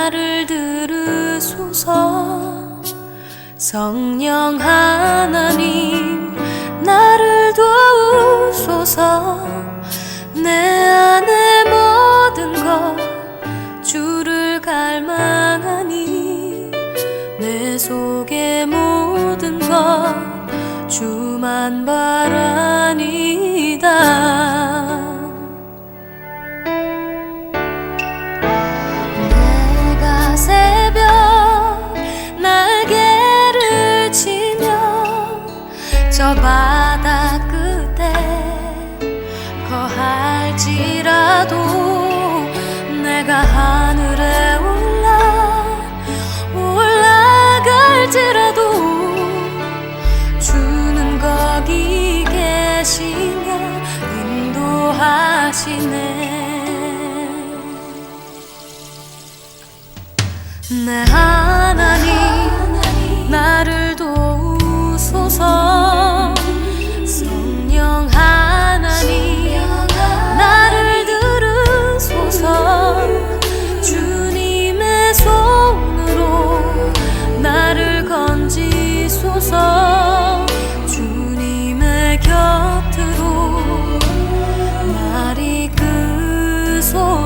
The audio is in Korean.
나를 들으소서. 성령 하나님 나를 도우소서. 내 안에 모든 것 주를 갈망하니 내 속에 모든 것 주만 바라니다. 내가 하늘에 올라 올라갈지라도 주는 거기 계시며 인도하시네. 내 하나님. 빛으로 날 이끄소서